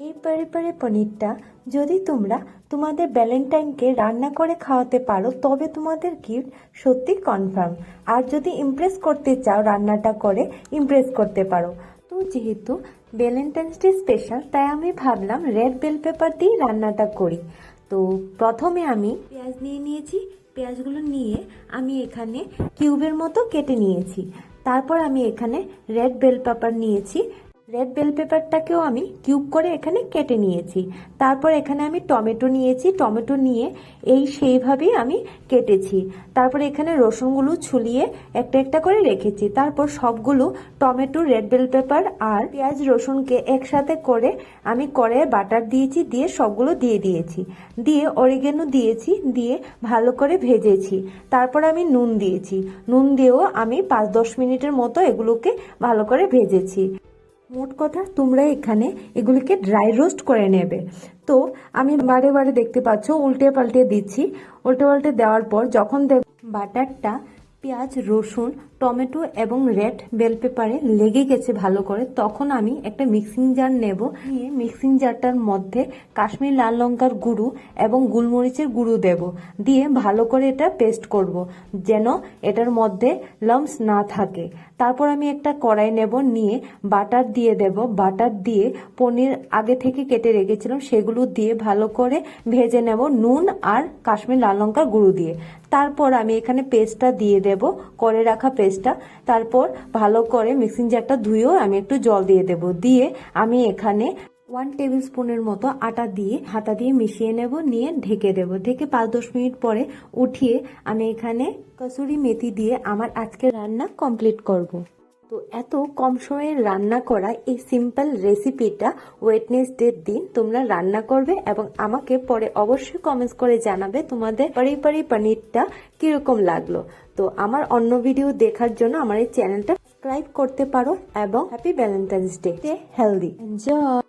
এই পারে পারে পনিরটা যদি তোমরা তোমাদের ভ্যালেন্টাইনকে রান্না করে খাওয়াতে পারো, তবে তোমাদের গিফট সত্যি কনফার্ম। আর যদি ইমপ্রেস করতে চাও, রান্নাটা করে ইমপ্রেস করতে পারো। তো যেহেতু ভ্যালেন্টাইন্স ডে স্পেশাল, তাই আমি ভাবলাম রেড বেল পেপার দিয়ে রান্নাটা করি। তো প্রথমে আমি পেঁয়াজ নিয়ে নিয়েছি। পেঁয়াজগুলো নিয়ে আমি এখানে কিউবের মতো কেটে নিয়েছি। তারপর আমি এখানে রেড বেল পেপার নিয়েছি। রেড বেল পেপারটাকেও আমি কিউব করে এখানে কেটে নিয়েছি। তারপর এখানে আমি টমেটো নিয়েছি। টমেটো নিয়ে এই সেইভাবেই আমি কেটেছি। তারপর এখানে রসুনগুলো ছুলিয়ে একটা একটা করে রেখেছি। তারপর সবগুলো টমেটো রেড বেল পেপার আর পেঁয়াজ, রসুনকে একসাথে করে আমি করে বাটার দিয়েছি, দিয়ে সবগুলো দিয়ে দিয়েছি। দিয়ে অরিগেনো দিয়েছি, দিয়ে ভালো করে ভেজেছি। তারপর আমি নুন দিয়েছি। নুন দিয়েও আমি পাঁচ দশ মিনিটের মতো এগুলোকে ভালো করে ভেজেছি। মোট কথা তোমরা এখানে এগুলিকে ড্রাই রোস্ট করে নেবে। তো আমি বারে বারে দেখতে পাচ্ছ, উল্টে পাল্টে দিচ্ছি। উল্টে পাল্টে দেওয়ার পর যখন দেখ বাটারটা পেঁয়াজ, রসুন, টমেটো এবং রেড বেল পেপারে লেগে গেছে ভালো করে, তখন আমি একটা মিক্সিং জার নেব। নিয়ে মিক্সিং জারটার মধ্যে কাশ্মীর লাল লঙ্কার গুঁড়ো এবং গোলমরিচের গুঁড়ো দেব। দিয়ে ভালো করে এটা পেস্ট করব, যেন এটার মধ্যে লাম্পস না থাকে। তারপর আমি একটা কড়াই নেব, নিয়ে বাটার দিয়ে দেব। বাটার দিয়ে পনির আগে থেকে কেটে রেখেছিলাম, সেগুলো দিয়ে ভালো করে ভেজে নেব নুন আর কাশ্মীর লাল লঙ্কার গুঁড়ো দিয়ে। তারপর আমি এখানে পেস্টটা দিয়ে দেব, করে রাখা পেস্টটা। তারপর ভালো করে মিক্সিং জারটা ধুয়েও আমি একটু জল দিয়ে দেব। দিয়ে আমি এখানে ওয়ান টেবিল স্পুনের মতো আটা দিয়ে হাতা দিয়ে মিশিয়ে নেব, নিয়ে ঢেকে দেব। ঢেকে পাঁচ দশ মিনিট পরে উঠিয়ে আমি এখানে কসুরি মেথি দিয়ে আমার আজকে রান্না কমপ্লিট করব। তো এত কম সময়ে রান্না করা এই সিম্পল রেসিপিটা ওয়েটনেসডের দিন তোমরা রান্না করবে এবং আমাকে পরে অবশ্যই কমেন্টস করে জানাবে তোমাদের পারি পারি পানিরটা কীরকম লাগল। তো আমার অন্য ভিডিও দেখার জন্য আমার এই চ্যানেলটা সাবস্ক্রাইব করতে পারো এবং happy Valentine's day healthy enjoy